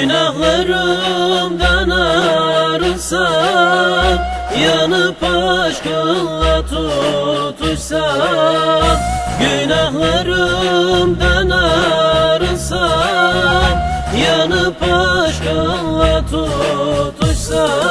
Günahlarımdan arınsam Yanıp aşkınla tutuşsam Günahlarımdan arınsam Yanıp aşkınla tutuşsam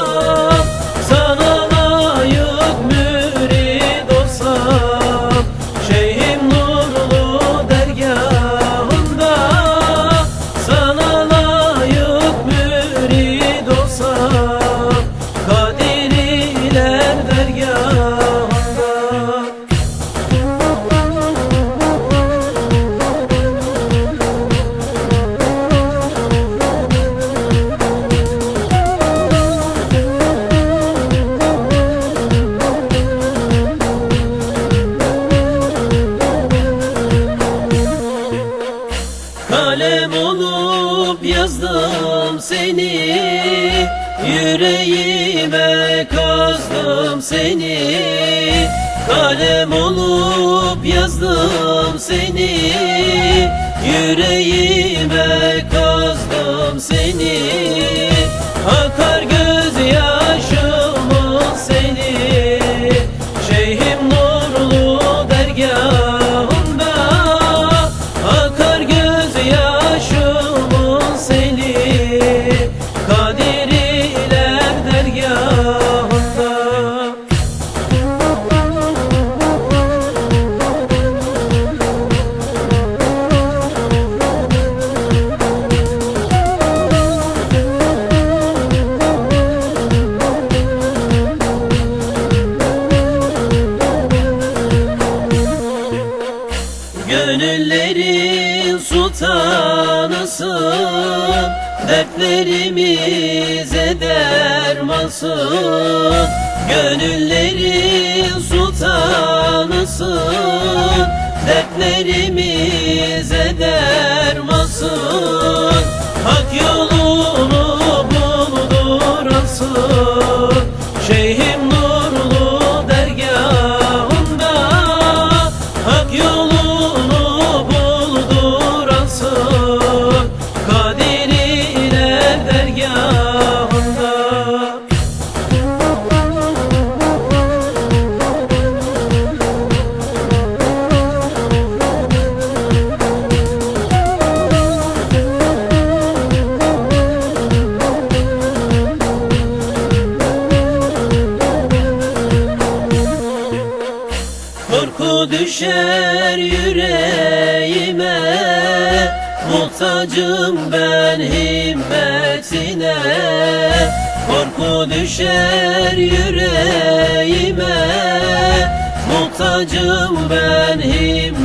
Yüreğime kazdım seni. Kalem olup yazdım seni. Yüreğime kazdım seni sultanısın Dertlerimize dermansın Gönüllerin sultanısın Dertlerimize dermansın Hak yolunu düşer yüreğime. Muhtacım ben himmetine. Korku düşer yüreğime. Muhtacım ben himmetine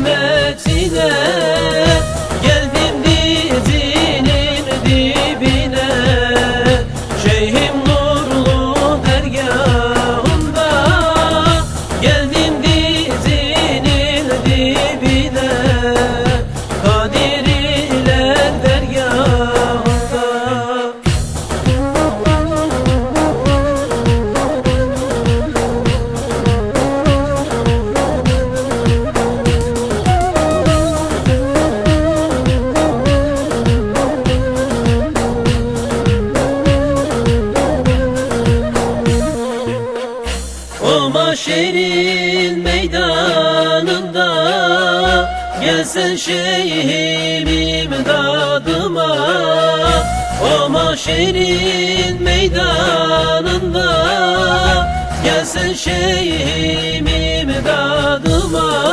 mahşerin meydanında Gelsen şeyhim imdadıma O mahşerin meydanında Gelsen şeyhim imdadıma